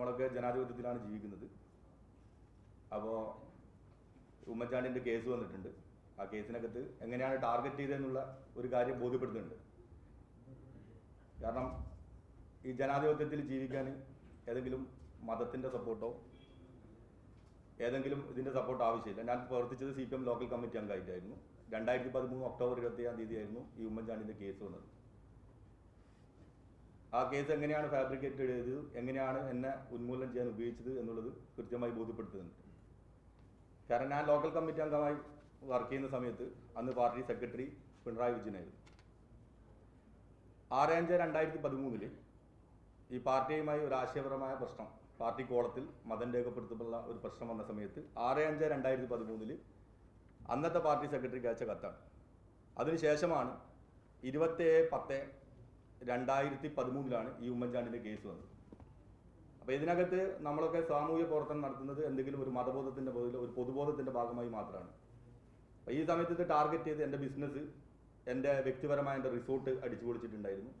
നമ്മളൊക്കെ ജനാധിപത്യത്തിലാണ് ജീവിക്കുന്നത്. അപ്പോൾ ഉമ്മൻചാണ്ടിന്റെ കേസ് വന്നിട്ടുണ്ട്. ആ കേസിനകത്ത് എങ്ങനെയാണ് ടാർഗറ്റ് ചെയ്തതെന്നുള്ള ഒരു കാര്യം ബോധ്യപ്പെടുത്തുന്നുണ്ട്. കാരണം ഈ ജനാധിപത്യത്തിൽ ജീവിക്കാൻ ഏതെങ്കിലും മതത്തിന്റെ സപ്പോർട്ടോ ഏതെങ്കിലും ഇതിന്റെ സപ്പോർട്ട് ആവശ്യമില്ല. ഞാൻ പ്രവർത്തിച്ചത് C P M local committee അംഗമായിട്ടായിരുന്നു. രണ്ടായിരത്തി പതിമൂന്ന് ഒക്ടോബർ ഇരുപത്തിയേഴാം തീയതി ആയിരുന്നു ഈ ഉമ്മൻചാണ്ടിന്റെ കേസ് വന്നത്. ആ കേസ് എങ്ങനെയാണ് ഫാബ്രിക്കേറ്റ് ചെയ്തത് എങ്ങനെയാണ് എന്നെ ഉന്മൂലനം ചെയ്യാൻ ഉപയോഗിച്ചത് എന്നുള്ളത് കൃത്യമായി ബോധ്യപ്പെടുത്തുന്നുണ്ട്. കാരണം ഞാൻ ലോക്കൽ കമ്മിറ്റി അംഗമായി വർക്ക് ചെയ്യുന്ന സമയത്ത് അന്ന് പാർട്ടി സെക്രട്ടറി പിണറായി വിജയനായിരുന്നു. ആറ് അഞ്ച് രണ്ടായിരത്തി പതിമൂന്നിൽ ഈ പാർട്ടിയുമായി ഒരു ആശയപരമായ പ്രശ്നം പാർട്ടി കോളത്തിൽ മതം രേഖപ്പെടുത്തുമ്പോൾ ഒരു പ്രശ്നം വന്ന സമയത്ത് ആറ് അഞ്ച് രണ്ടായിരത്തി പതിമൂന്നിൽ അന്നത്തെ പാർട്ടി സെക്രട്ടറിക്ക് അയച്ച കത്താണ്. അതിനുശേഷമാണ് ഇരുപത്തേഴ് പത്ത് രണ്ടായിരത്തി പതിമൂന്നിലാണ് ഈ ഉമ്മൻചാണ്ടിന്റെ കേസ് വന്നത്. അപ്പോൾ ഇതിനകത്ത് നമ്മളൊക്കെ സാമൂഹ്യ പ്രവർത്തനം നടത്തുന്നത് എന്തെങ്കിലും ഒരു മതബോധത്തിന്റെ ഒരു പൊതുബോധത്തിന്റെ ഭാഗമായി മാത്രമാണ്. അപ്പോൾ ഈ സമയത്ത് ഇത് ടാർഗറ്റ് ചെയ്ത് എന്റെ ബിസിനസ് എന്റെ വ്യക്തിപരമായ എന്റെ റിസോർട്ട് അടിച്ചു പൊളിച്ചിട്ടുണ്ടായിരുന്നു.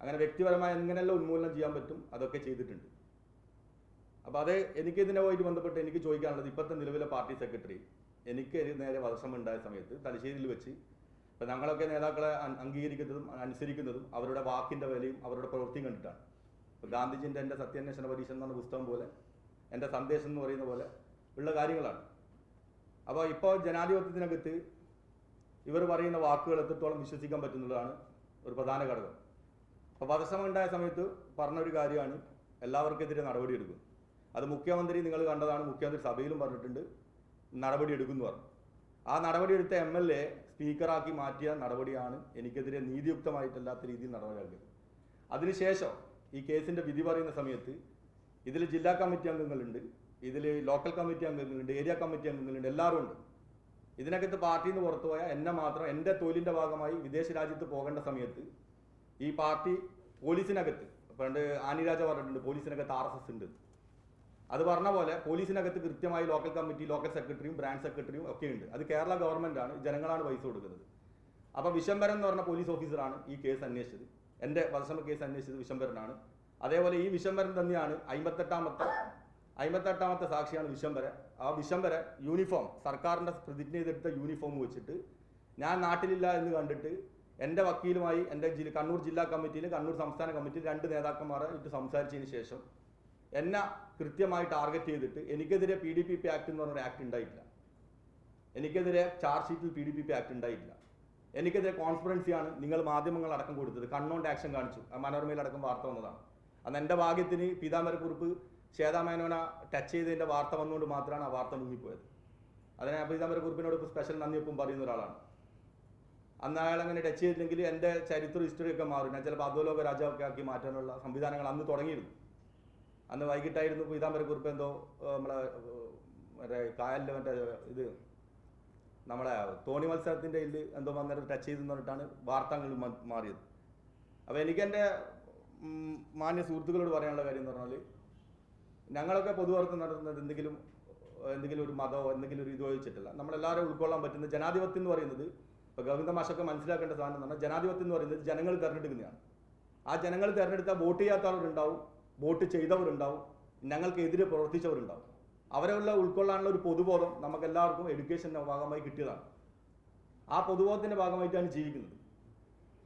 അങ്ങനെ വ്യക്തിപരമായ എങ്ങനെയെല്ലാം ഉന്മൂലനം ചെയ്യാൻ പറ്റും അതൊക്കെ ചെയ്തിട്ടുണ്ട്. അപ്പോൾ അത് എനിക്ക് ഇതിനുമായിട്ട് ബന്ധപ്പെട്ട് എനിക്ക് ചോദിക്കാനുള്ളത് ഇപ്പോഴത്തെ നിലവിലെ പാർട്ടി സെക്രട്ടറി എനിക്ക് നേരെ വധശ്രമം സമയത്ത് തലശ്ശേരിയിൽ വെച്ച് ഇപ്പം ഞങ്ങളൊക്കെ നേതാക്കളെ അംഗീകരിക്കുന്നതും അനുസരിക്കുന്നതും അവരുടെ വാക്കിന്റെ വിലയും അവരുടെ പ്രവൃത്തിയും കണ്ടിട്ടാണ്. ഇപ്പോൾ ഗാന്ധിജിന്റെ എന്റെ സത്യാന്വേഷണ പരീക്ഷ എന്ന പുസ്തകം പോലെ എന്റെ സന്ദേശം എന്ന് പറയുന്ന പോലെ ഉള്ള കാര്യങ്ങളാണ്. അപ്പോൾ ഇപ്പോൾ ജനാധിപത്യത്തിനകത്ത് ഇവർ പറയുന്ന വാക്കുകൾ എത്രത്തോളം വിശ്വസിക്കാൻ പറ്റുന്നതാണ് ഒരു പ്രധാന ഘടകം. അപ്പോൾ വധശ്രമം ഉണ്ടായ സമയത്ത് പറഞ്ഞൊരു കാര്യമാണ് എല്ലാവർക്കെതിരെ നടപടിയെടുക്കും. അത് മുഖ്യമന്ത്രി നിങ്ങൾ കണ്ടതാണ് മുഖ്യമന്ത്രി സഭയിലും പറഞ്ഞിട്ടുണ്ട് നടപടി എടുക്കുമെന്ന് പറഞ്ഞു. ആ നടപടിയെടുത്ത എം എൽ എ സ്പീക്കറാക്കി മാറ്റിയ നടപടിയാണ് എനിക്കെതിരെ നീതിയുക്തമായിട്ടല്ലാത്ത രീതിയിൽ നടപടിയാക്കിയത്. അതിനുശേഷം ഈ കേസിന്റെ വിധി പറയുന്ന സമയത്ത് ഇതിൽ ജില്ലാ കമ്മിറ്റി അംഗങ്ങളുണ്ട് ഇതിൽ ലോക്കൽ കമ്മിറ്റി അംഗങ്ങളുണ്ട് ഏരിയ കമ്മിറ്റി അംഗങ്ങളുണ്ട് എല്ലാവരും ഉണ്ട്. ഇതിനകത്ത് പാർട്ടിയിൽ നിന്ന് പുറത്തുപോയ എന്നെ മാത്രം എന്റെ തൊഴിലിന്റെ ഭാഗമായി വിദേശ രാജ്യത്ത് പോകേണ്ട സമയത്ത് ഈ പാർട്ടി പോലീസിനകത്ത് പണ്ട് ആനിരാജ പറഞ്ഞിട്ടുണ്ട് പോലീസിനകത്ത് ആർ എസ് എസ് ഉണ്ട്. അത് പറഞ്ഞ പോലെ പോലീസിനകത്ത് കൃത്യമായി ലോക്കൽ കമ്മിറ്റി ലോക്കൽ സെക്രട്ടറിയും ബ്രാഞ്ച് സെക്രട്ടറിയും ഒക്കെ ഉണ്ട്. അത് കേരള ഗവൺമെന്റ് ആണ് ജനങ്ങളാണ് പൈസ കൊടുക്കുന്നത്. അപ്പൊ വിശംബരൻ എന്ന് പറഞ്ഞ പോലീസ് ഓഫീസറാണ് ഈ കേസ് അന്വേഷിച്ചത്. എന്റെ വധശ്രമ കേസ് അന്വേഷിച്ചത് വിശംബരനാണ്. അതേപോലെ ഈ വിശംബരൻ തന്നെയാണ് അമ്പത്തെട്ടാമത്തെ അമ്പത്തെട്ടാമത്തെ സാക്ഷിയാണ് വിശംബര ആ വിശംബര യൂണിഫോം സർക്കാരിന്റെ പ്രതിജ്ഞ ചെയ്തെടുത്ത യൂണിഫോം വെച്ചിട്ട് ഞാൻ നാട്ടിലില്ല എന്ന് കണ്ടിട്ട് എന്റെ വക്കീലുമായി എന്റെ കണ്ണൂർ ജില്ലാ കമ്മിറ്റിയിൽ കണ്ണൂർ സംസ്ഥാന കമ്മിറ്റിയിൽ രണ്ട് നേതാക്കന്മാരെ ഇട്ട് സംസാരിച്ചതിന് ശേഷം എന്നെ കൃത്യമായി ടാർഗറ്റ് ചെയ്തിട്ട് എനിക്കെതിരെ P D P P act എന്ന് പറഞ്ഞൊരു ആക്ട് ഉണ്ടായിട്ടില്ല എനിക്കെതിരെ ചാർജ് ഷീറ്റിൽ P D P P act ഉണ്ടായിട്ടില്ല എനിക്കെതിരെ കോൺഫറൻസിയാണ് നിങ്ങൾ മാധ്യമങ്ങൾ അടക്കം കൊടുത്തത്. കണ്ണോണ്ട് ആക്ഷൻ കാണിച്ചു. ആ മനോരമയിൽ അടക്കം വാർത്ത വന്നതാണ്. അന്ന് എന്റെ ഭാഗ്യത്തിന് പീതാമരക്കുറിപ്പ് ശ്വേതാമേനോന ടച്ച് ചെയ്തതിന്റെ വാർത്ത വന്നുകൊണ്ട് മാത്രമാണ് ആ വാർത്ത മുങ്ങിപ്പോയത്. അതിനെ പീതാമരക്കുറിപ്പിനോട് ഇപ്പോൾ സ്പെഷ്യൽ നന്ദിയൊപ്പം പറയുന്ന ഒരാളാണ്. അന്ന് അയാൾ അങ്ങനെ ടച്ച് ചെയ്തില്ലെങ്കിൽ എന്റെ ചരിത്ര ഹിസ്റ്ററി ഒക്കെ മാറും. ഞാൻ ചിലപ്പോൾ അധോലോക രാജാവൊക്കെ ആക്കി മാറ്റാനുള്ള സംവിധാനങ്ങൾ അന്ന് തുടങ്ങിയിരുന്നു. അന്ന് വൈകിട്ടായിരുന്നു പീതാംബരക്കുറിപ്പ് എന്തോ നമ്മളെ മറ്റേ കായലിൽ മറ്റേ ഇത് നമ്മളെ തോണി മത്സരത്തിന്റെ ഇതിൽ എന്തോ വന്നിട്ട് ടച്ച് ചെയ്തെന്ന് പറഞ്ഞിട്ടാണ് വാർത്തകൾ മാറിയത്. അപ്പോൾ എനിക്കെന്റെ മാന്യ സുഹൃത്തുക്കളോട് പറയാനുള്ള കാര്യം എന്ന് പറഞ്ഞാൽ ഞങ്ങളൊക്കെ പൊതുവാർത്ത നടത്തുന്നത് എന്തെങ്കിലും എന്തെങ്കിലും ഒരു മതമോ എന്തെങ്കിലും ഒരു ഇതോ വെച്ചിട്ടില്ല. നമ്മളെല്ലാവരും ഉൾക്കൊള്ളാൻ പറ്റുന്ന ജനാധിപത്യം എന്ന് പറയുന്നത് ഇപ്പോൾ ഗവിന്ദ മാഷൊക്കെ മനസ്സിലാക്കേണ്ട സാധനം എന്ന് പറഞ്ഞാൽ ജനാധിപത്യം എന്ന് പറയുന്നത് ജനങ്ങൾ തിരഞ്ഞെടുക്കുന്നതാണ്. ആ ജനങ്ങൾ തിരഞ്ഞെടുത്താൽ വോട്ട് ചെയ്യാത്തവരുണ്ടാവും വോട്ട് ചെയ്തവരുണ്ടാവും ഞങ്ങൾക്കെതിരെ പ്രവർത്തിച്ചവരുണ്ടാവും. അവരെല്ലാം ഉൾക്കൊള്ളാനുള്ള ഒരു പൊതുബോധം നമുക്ക് എല്ലാവർക്കും എഡ്യൂക്കേഷന്റെ ഭാഗമായി കിട്ടിയതാണ്. ആ പൊതുബോധത്തിന്റെ ഭാഗമായിട്ടാണ് ജീവിക്കുന്നത്.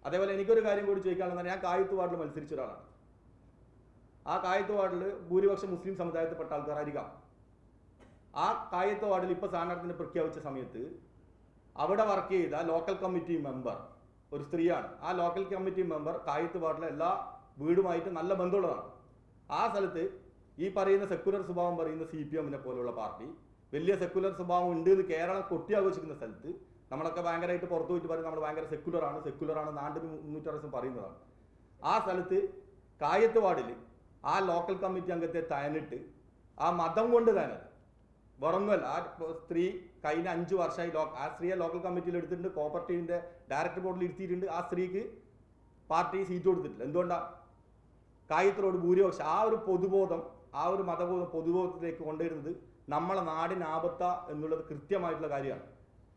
അതേപോലെ എനിക്കൊരു കാര്യം കൂടി ചോദിക്കാനുള്ളത് ഞാൻ കായത്ത് വാർഡിൽ മത്സരിച്ച ഒരാളാണ്. ആ കായത്ത് വാർഡിൽ ഭൂരിപക്ഷം മുസ്ലിം സമുദായത്തിൽപ്പെട്ട ആൾക്കാരായിരിക്കാം. ആ കായത്ത് വാർഡിൽ ഇപ്പോൾ സ്ഥാനാർത്ഥിനെ പ്രഖ്യാപിച്ച സമയത്ത് അവിടെ വർക്ക് ചെയ്ത ലോക്കൽ കമ്മിറ്റി മെമ്പർ ഒരു സ്ത്രീയാണ്. ആ ലോക്കൽ കമ്മിറ്റി മെമ്പർ കായത്ത് വാർഡിലെ എല്ലാ വീടുമായിട്ട് നല്ല ബന്ധമുള്ളതാണ്. ആ സ്ഥലത്ത് ഈ പറയുന്ന സെക്കുലർ സ്വഭാവം പറയുന്ന സി പി എമ്മിനെ പോലുള്ള പാർട്ടി വലിയ സെക്കുലർ സ്വഭാവം ഉണ്ട് എന്ന് കേരളം കൊട്ടി ആഘോഷിക്കുന്ന സ്ഥലത്ത് നമ്മളൊക്കെ ഭയങ്കരമായിട്ട് പുറത്തു പോയിട്ട് പറയും നമ്മൾ ഭയങ്കര സെക്കുലറാണ് സെക്കുലറാണ് മുന്നൂറ്ററുപത് ദിവസം പറയുന്നതാണ്. ആ സ്ഥലത്ത് കായത്ത് വാർഡിൽ ആ ലോക്കൽ കമ്മിറ്റി അംഗത്തെ തയനിട്ട് ആ മതം കൊണ്ട് തന്നെ വേറൊന്നുമല്ല ആ സ്ത്രീ കഴിഞ്ഞ അഞ്ച് വർഷമായി ലോ ആ സ്ത്രീയെ ലോക്കൽ കമ്മിറ്റിയിൽ എടുത്തിട്ടുണ്ട് കോപ്പറേറ്റീവിന്റെ ഡയറക്ടർ ബോർഡിൽ ഇരുത്തിയിട്ടുണ്ട് ആ സ്ത്രീക്ക് പാർട്ടി സീറ്റ് കൊടുത്തിട്ടില്ല. എന്തുകൊണ്ടാ? കായത്തിലോട് ഭൂരിപക്ഷം ആ ഒരു പൊതുബോധം ആ ഒരു മതബോധം പൊതുബോധത്തിലേക്ക് കൊണ്ടുവരുന്നത് നമ്മളെ നാടിന് ആപത്ത എന്നുള്ളത് കൃത്യമായിട്ടുള്ള കാര്യമാണ്.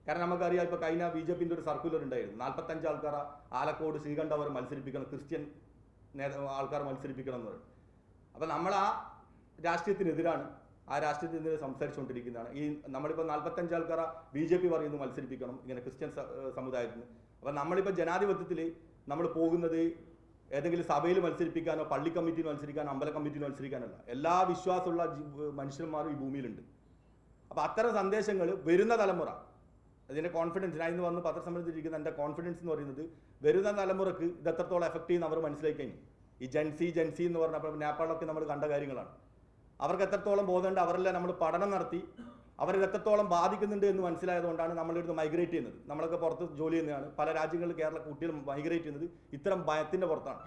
കാരണം നമുക്കറിയാം ഇപ്പൊ കഴിഞ്ഞ ബി ജെ പിന്റെ ഒരു സർക്കുലർ ഉണ്ടായിരുന്നു. നാൽപ്പത്തഞ്ച് ആൾക്കാർ ആലക്കോട് ശ്രീകണ്ഠവർ മത്സരിപ്പിക്കണം ക്രിസ്ത്യൻ നേതാ ആൾക്കാർ മത്സരിപ്പിക്കണം എന്ന് പറയും. അപ്പൊ നമ്മൾ ആ രാഷ്ട്രീയത്തിനെതിരാണ് ആ രാഷ്ട്രീയത്തിനെതിരെ സംസാരിച്ചുകൊണ്ടിരിക്കുന്നതാണ്. ഈ നമ്മളിപ്പോൾ നാൽപ്പത്തഞ്ച് ആൾക്കാർ ബി ജെ പി പറയുന്നു മത്സരിപ്പിക്കണം ഇങ്ങനെ ക്രിസ്ത്യൻ സമുദായത്തിന്. അപ്പം നമ്മളിപ്പോൾ ജനാധിപത്യത്തിൽ നമ്മൾ പോകുന്നത് ഏതെങ്കിലും സഭയിൽ മത്സരിപ്പിക്കാനോ പള്ളി കമ്മിറ്റിയിൽ മത്സരിക്കാനോ അമ്പല കമ്മിറ്റിയിൽ മത്സരിക്കാനല്ല. എല്ലാ വിശ്വാസമുള്ള മനുഷ്യന്മാരും ഈ ഭൂമിയിലുണ്ട്. അപ്പോൾ അത്തരം സന്ദേശങ്ങൾ വരുന്ന തലമുറ അതിന്റെ കോൺഫിഡൻസ് ഞാൻ ഇന്ന് വന്ന് പത്രസമ്മേളനത്തിലിരിക്കുന്ന എന്റെ കോൺഫിഡൻസ് എന്ന് പറയുന്നത് വരുന്ന തലമുറയ്ക്ക് ഇത് എത്രത്തോളം എഫക്ട് ചെയ്യുന്ന അവർ മനസ്സിലാക്കി ഈ ജൻസി ജൻസി എന്ന് പറഞ്ഞപ്പോൾ നേപ്പാളിലൊക്കെ നമ്മൾ കണ്ട കാര്യങ്ങളാണ്. അവർക്ക് എത്രത്തോളം ബോധമുണ്ട് അവരെല്ലാം നമ്മൾ പഠനം നടത്തി അവരിത് എത്രത്തോളം ബാധിക്കുന്നുണ്ട് എന്ന് മനസ്സിലായതുകൊണ്ടാണ് നമ്മളിവിടുന്ന് മൈഗ്രേറ്റ് ചെയ്യുന്നത്. നമ്മളൊക്കെ പുറത്ത് ജോലി ചെയ്യുന്നതാണ്. പല രാജ്യങ്ങളിൽ കേരള കുട്ടികൾ മൈഗ്രേറ്റ് ചെയ്യുന്നത് ഇത്തരം ഭയത്തിന്റെ പുറത്താണ്.